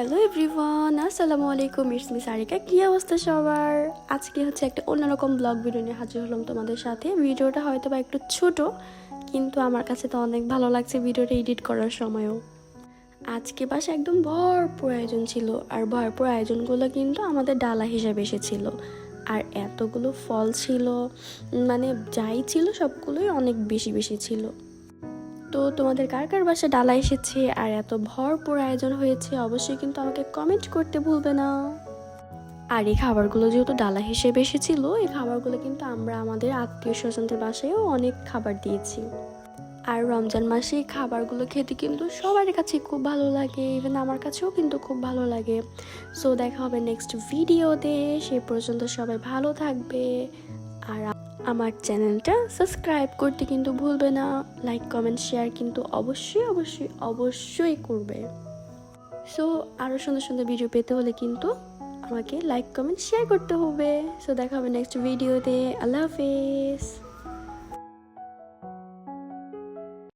Hello everyone আসসালামু আলাইকুম it's Sarika কী অবস্থা সবার? আজকে হচ্ছে একটা অন্যরকম ব্লগ ভিডিও নিয়ে হাজির হলাম তোমাদের সাথে। ভিডিওটা হয়তো বা একটু ছোট, কিন্তু আমার কাছে তো অনেক ভালো লাগছে ভিডিওটা এডিট করার সময়ও। আজকে বাসে একদম ভরপুর আয়োজন ছিল, আর ভরপুর আয়োজনগুলো কিন্তু আমাদের ডালা হিসাবে এসেছিল। আর এতগুলো ফল ছিল মানে যাই ছিল সবগুলোই অনেক বেশি বেশি ছিল। তো তোমাদের কার কার বাসা ডালা এসেছে আর এত ভরপুর আয়োজন হয়েছে, অবশ্যই কিন্তু আমাকে কমেন্ট করতে ভুলবে না। আর এই খাবারগুলো যেহেতু ডালা হিসেবে এসেছিল, এই খাবারগুলো কিন্তু আমরা আমাদের আত্মীয় স্বজনদের বাসায়ও অনেক খাবার দিয়েছি। আর রমজান মাসে এই খাবারগুলো খেতে কিন্তু সবার কাছে খুব ভালো লাগে ইভেন আমার কাছেও কিন্তু খুব ভালো লাগে। সো দেখা হবে নেক্সট ভিডিওতে সে পর্যন্ত সবাই ভালো থাকবে। আর আমার চ্যানেলটা সাবস্ক্রাইব করতে কিন্তু ভুলবে না, লাইক, কমেন্ট, শেয়ার কিন্তু অবশ্যই অবশ্যই অবশ্যই করবে। সো আরও সুন্দর সুন্দর ভিডিও পেতে হলে কিন্তু আমাকে লাইক, কমেন্ট, শেয়ার করতে হবে। সো দেখা হবে নেক্সট ভিডিওতে আল্লাহ হাফেজ।